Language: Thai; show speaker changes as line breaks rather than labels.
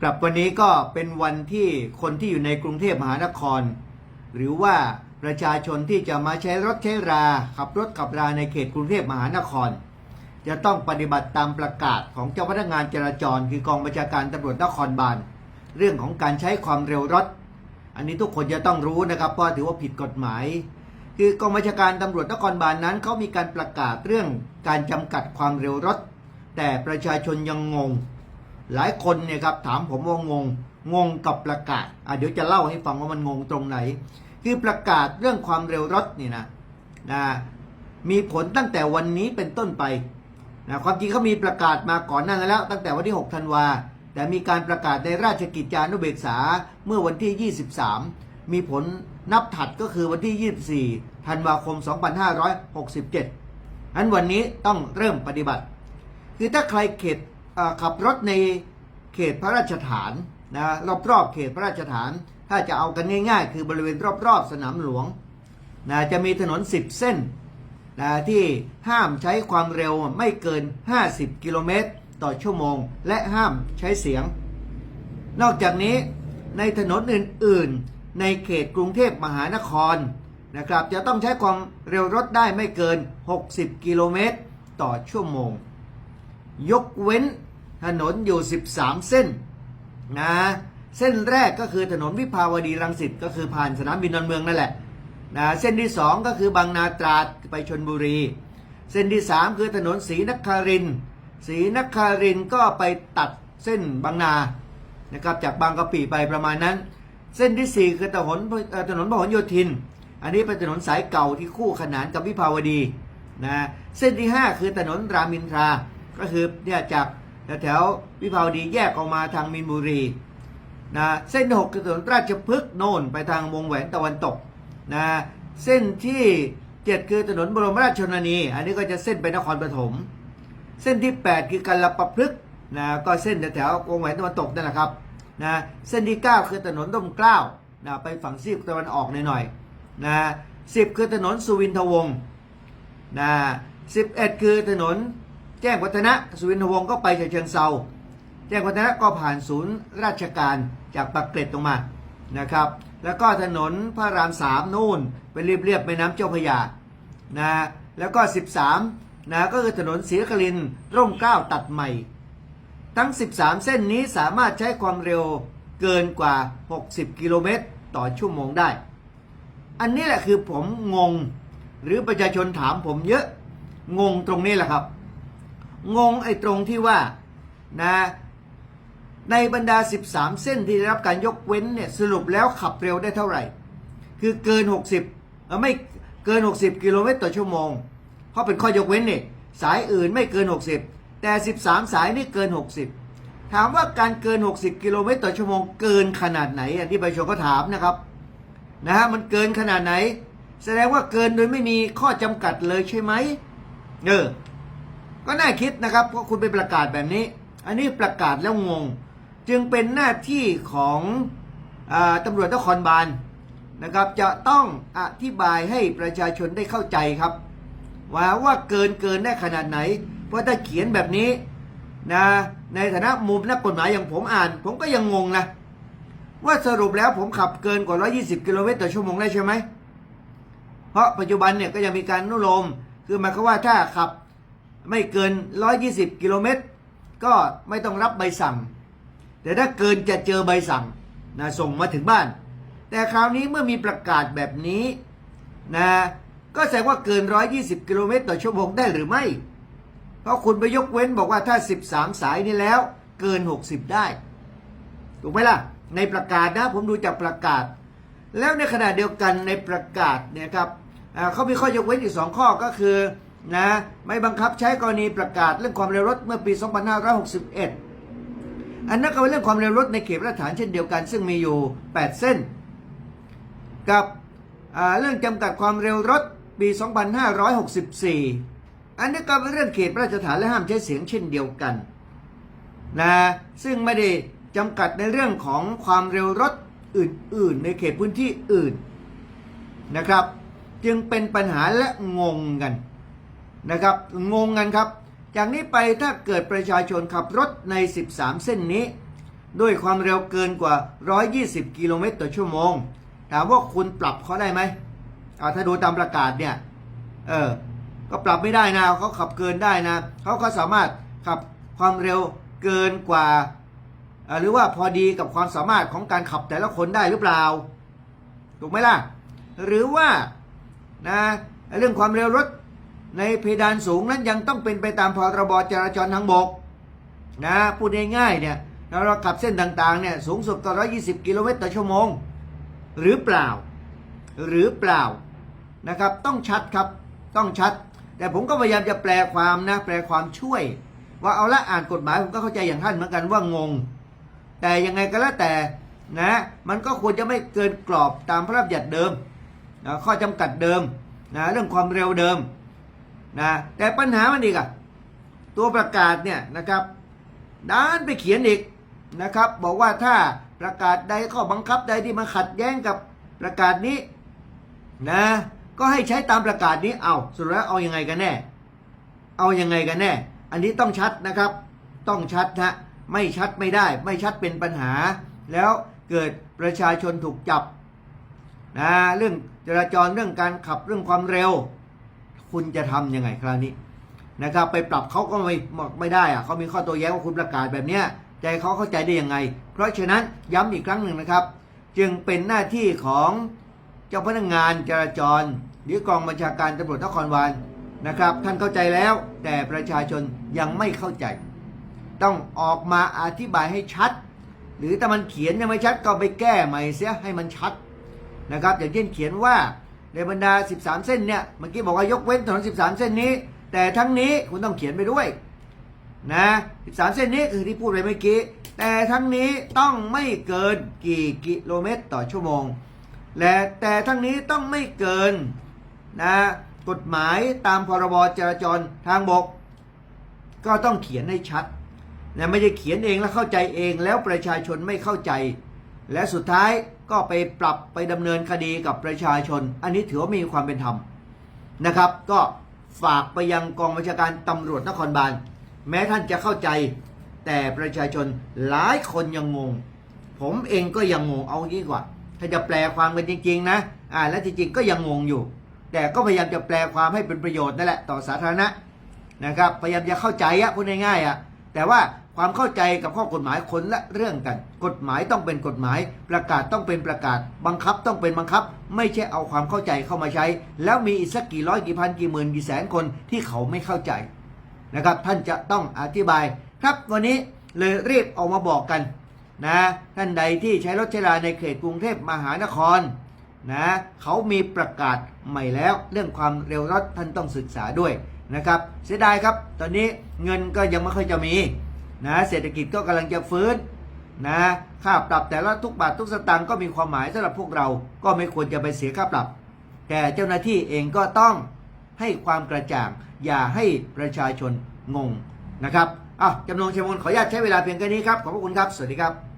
กลับวันนี้ก็เป็นวันที่คนที่อยู่ในกรุงเทพมหานคร หรือว่าประชาชนที่จะมาใช้รถใช้รา ขับรถขับราในเขตกรุงเทพมหานคร จะต้องปฏิบัติตามประกาศของเจ้าพนักงานจราจร คือกองบัญชาการตำรวจนครบาลเรื่องของการใช้ความเร็วรถ อันนี้ทุกคนจะต้องรู้นะครับเพราะถือว่าผิดกฎหมาย คือกองบัญชาการตำรวจนครบาลนั้นเขามีการประกาศเรื่องการจำกัดความเร็วรถ แต่ประชาชนยังงง หลายคนเนี่ยครับถามผมว่างง งงกับประกาศอะเดี๋ยวจะเล่าให้ฟังว่ามันงงตรงไหน คือประกาศเรื่องความเร็วรถนี่นะนะมีผลตั้งแต่วันนี้เป็นต้นไปนะความจริงเขามีประกาศมาก่อนหน้านั้นแล้ว ตั้งแต่วันที่ 6 ธันวา แต่มีการประกาศในราชกิจจานุเบกษาเมื่อวันที่ 23 มีผลนับถัดก็คือวันที่ 24 ธันวาคม 2567อันวันนี้ต้องเริ่มปฏิบัติ คือถ้าใครเขตเอ่อ ขับรถในเขตพระราชฐานนะรอบๆเขตพระราชฐาน ถ้าจะเอากันง่าย ๆ คือบริเวณรอบๆสนามหลวงนะจะมีถนน 10 เส้นนะที่ห้ามใช้ความเร็วไม่เกิน 50 กิโลเมตรต่อชั่วโมง และห้ามใช้เสียง นอกจากนี้ในถนนอื่น ๆ ในเขตกรุงเทพมหานครนะครับจะต้องใช้ความเร็วรถได้ไม่เกิน 60 กิโลเมตรต่อชั่วโมง ยกเว้น ถนนอยู่ 13 เส้นนะเส้นแรกก็คือถนนวิภาวดีรังสิตก็คือผ่านสนามบินดอนเมืองนั่นแหละนะเส้นที่ 2 ก็คือบางนาตราดไปชนบุรี เส้นที่ 3 คือถนนศรีนครินศรีนครินก็ไปตัดเส้นบางนานะครับจากบางกะปิไปประมาณนั้น เส้นที่ 4 คือถนนเอ่อถนนพหลโยธิน อันนี้เป็นถนนสายเก่าที่คู่ขนานกับวิภาวดีนะเส้นที่ 5 คือถนนรามินทราก็คือเนี่ยจาก แถวๆวิภาวดีแยกออกมาทางมินบุรีนะเส้นหกคือถนนราชพฤกษ์โน่นไปทางวงแหวนตะวันตกนะเส้นที่เจ็ดคือถนนบรมราชชนนี อันนี้ก็จะเส้นไปนครปฐมเส้นที่ 8 คือกัลปะพฤกษ์นะก็เส้นแถววงแหวนตะวันตกนั่นแหละครับนะเส้นที่ 9 คือถนนร่มเกล้านะไปฝั่งซีกตะวันออกหน่อยๆนะสิบคือถนนสุวินทวงศ์นะสิบเอ็ดคือถนน แจ้งวัฒนะสุวินทวงศ์ก็ไปฉะเชิงเซาแจ้งวัฒนะก็ผ่านศูนย์ราชการจากปากเกร็ดตรงมานะครับ แล้วก็ถนนพระรามสามนู่นไปเรียบเรียบแม่น้ำเจ้าพระยานะแล้วก็ 13นะก็คือถนนศรีนครินร์ร่มเกล้าตัดใหม่ ทั้ง 13 เส้นนี้สามารถใช้ความเร็วเกินกว่า 60 กิโลเมตรต่อชั่วโมงได้ อันนี้แหละคือผมงง หรือประชาชนถามผมเยอะ งงตรงนี้แหละครับ งงไอ้ตรงที่ว่านะในบรรดา 13 เส้นที่ได้รับการยกเว้นเนี่ยสรุปแล้วขับเร็วได้เท่าไหร่ คือเกิน 60ไม่เกิน 60 กิโลเมตรต่อชั่วโมง เพราะเป็นข้อยกเว้นเนี่ยสายอื่นไม่เกิน 60 แต่ 13 สายนี่เกิน 60 ถามว่าการเกิน 60 กิโลเมตรต่อชั่วโมงเกินขนาดไหนอันที่ประชาชนก็ถามนะครับนะฮะมันเกินขนาดไหน แสดงว่าเกินโดยไม่มีข้อจำกัดเลยใช่ไหมเออ ก็น่าคิดนะครับเพราะคุณไปประกาศแบบนี้ อันนี้ประกาศแล้วงง จึงเป็นหน้าที่ของอตำรวจนครบาลนะครับ จะต้องอธิบายให้ประชาชนได้เข้าใจครับ ว่าว่าเกินเกินได้ขนาดไหน เพราะถ้าเขียนแบบนี้นะในฐานะมุมนักกฎหมายอย่างผมอ่าน ผมก็ยังงงนะว่าสรุปแล้วผมขับเกินกว่า 120 กิโลเมตรต่อชั่วโมงได้ใช่ไหม เพราะปัจจุบันเนี่ยก็ยังมีการนุโลม คือหมายความว่าถ้าขับ ไม่เกิน 120 กิโลเมตร ก็ไม่ต้องรับใบสั่ง แต่ถ้าเกินจะเจอใบสั่งนะส่งมาถึงบ้าน แต่คราวนี้เมื่อมีประกาศแบบนี้นะก็แสดงว่าเกิน 120 กิโลเมตรต่อชั่วโมงได้หรือไม่ เพราะคุณไปยกเว้นบอกว่าถ้า 13 สายนี้แล้วเกิน 60 ได้ ถูกไหมล่ะ ในประกาศนะผมดูจากประกาศ แล้วในขณะเดียวกันในประกาศเนี่ยครับเขามีข้อยกเว้นอีกสองข้อก็คือ นะไม่บังคับใช้กรณีประกาศเรื่องความเร็วรถเมื่อปี 2561 อันนั้นก็เป็นเรื่องความเร็วรถในเขตมาตรฐานเช่นเดียวกัน ซึ่งมีอยู่ 8 เส้น กับเรื่องจำกัดความเร็วรถปี 2564 อันนี้ก็เป็นเรื่องเขตมาตรฐานและห้ามใช้เสียงเช่นเดียวกันนะซึ่งไม่ได้จำกัดในเรื่องของความเร็วรถอื่น ๆ ในเขตพื้นที่อื่นนะครับ จึงเป็นปัญหาและงงกัน นะครับ งงกันครับ จากนี้ไปถ้าเกิดประชาชนขับรถใน 13 เส้นนี้ ด้วยความเร็วเกินกว่า 120 กิโลเมตรต่อชั่วโมง ถามว่าคุณปรับเขาได้ไหมอ่าถ้าดูตามประกาศเนี่ย เออ ก็ปรับไม่ได้นะเขาขับเกินได้นะเขาก็สามารถขับความเร็วเกินกว่า หรือว่าพอดีกับความสามารถของการขับแต่ละคนได้หรือเปล่า ถูกไหมล่ะ หรือว่านะเรื่องความเร็วรถ ในเพดานสูงนั้นยังต้องเป็นไปตามพรบจราจรทางบกนะพูดง่ายๆเนี่ยเราขับเส้นต่างๆเนี่ยสูงสุดก็120 กิโลเมตรต่อชั่วโมง หรือเปล่า หรือเปล่านะครับ ต้องชัดครับต้องชัด แต่ผมก็พยายามจะแปลความนะแปลความช่วย ว่าเอาละอ่านกฎหมายผมก็เข้าใจอย่างท่านเหมือนกันว่างง แต่ยังไงก็แล้วแต่นะมันก็ควรจะไม่เกินกรอบตามพระราชบัญญัติเดิมนะข้อจำกัดเดิมนะเรื่องความเร็วเดิม นะแต่ปัญหามันอีกอะตัวประกาศเนี่ยนะครับด้านไปเขียนอีกนะครับ บอกว่าถ้าประกาศใดข้อบังคับใดที่มาขัดแย้งกับประกาศนี้นะก็ให้ใช้ตามประกาศนี้เอาสุดแล้วเอายังไงกันแน่ เอายังไงกันแน่ อันนี้ต้องชัดนะครับ ต้องชัดนะไม่ชัดไม่ได้ ไม่ชัดเป็นปัญหา แล้วเกิดประชาชนถูกจับนะเรื่องจราจรเรื่องการขับเรื่องความเร็ว คุณจะทำยังไงคราวนี้นะครับ ไปปรับเขาก็ไม่ไม่ได้อะเขามีข้อโต้แย้งว่าคุณประกาศแบบเนี้ยใจเขาเข้าใจได้ยังไง เพราะฉะนั้นย้ำอีกครั้งหนึ่งนะครับ จึงเป็นหน้าที่ของเจ้าพนักงานจราจร หรือกองบัญชาการตำรวจนครบาลนะครับ ท่านเข้าใจแล้ว แต่ประชาชนยังไม่เข้าใจ ต้องออกมาอธิบายให้ชัด หรือถ้ามันเขียนยังไม่ชัดก็ไปแก้ใหม่เสียให้มันชัดนะครับ อย่างเช่นเขียนว่า ในบรรดา 13 เส้นเนี่ยเมื่อกี้บอกว่ายกเว้นถนน 13 เส้นนี้ แต่ทั้งนี้คุณต้องเขียนไปด้วยนะ13 เส้นนี้คือที่พูดไปเมื่อกี้ แต่ทั้งนี้ต้องไม่เกินกี่กิโลเมตรต่อชั่วโมง และแต่ทั้งนี้ต้องไม่เกินนะกฎหมายตามพรบจราจรทางบก ก็ต้องเขียนให้ชัดนะไม่ได้เขียนเองแล้วเข้าใจเองแล้วประชาชนไม่เข้าใจ และสุดท้าย ก็ไปปรับไปดำเนินคดีกับประชาชน อันนี้ถือว่ามีความเป็นธรรมนะครับ ก็ฝากไปยังกองบัญชาการตำรวจนครบาล แม้ท่านจะเข้าใจ แต่ประชาชนหลายคนยังงง ผมเองก็ยังงงเอางี้กว่า ถ้าจะแปลความกันจริง ๆ นะ อ่าและจริงๆก็ยังงงอยู่ แต่ก็พยายามจะแปลความให้เป็นประโยชน์นั่นแหละต่อสาธารณะนะครับ พยายามจะเข้าใจอะพูดง่ายๆอะแต่ว่า ความเข้าใจกับข้อกฎหมายคนละเรื่องกัน กฎหมายต้องเป็นกฎหมาย ประกาศต้องเป็นประกาศ บังคับต้องเป็นบังคับ ไม่ใช่เอาความเข้าใจเข้ามาใช้ แล้วมีอีกสักกี่ร้อยกี่พันกี่หมื่นกี่แสนคนที่เขาไม่เข้าใจนะครับ ท่านจะต้องอธิบาย ครับวันนี้เลยรีบออกมาบอกกันนะท่านใดที่ใช้รถใช้ลาในเขตกรุงเทพมหานครนะเขามีประกาศใหม่แล้วเรื่องความเร็วรถท่านต้องศึกษาด้วยนะครับ เสียดายครับ ตอนนี้เงินก็ยังไม่ค่อยจะมี นะเศรษฐกิจก็กำลังจะฟื้นนะค่าปรับแต่ละทุกบาททุกสตางค์ก็มีความหมายสำหรับพวกเราก็ไม่ควรจะไปเสียค่าปรับ แต่เจ้าหน้าที่เองก็ต้องให้ความกระจ่าง อย่าให้ประชาชนงงนะครับอะจำนงชมนขออนุญาตใช้เวลาเพียงแค่นี้ครับ ขอบพระคุณครับ สวัสดีครับ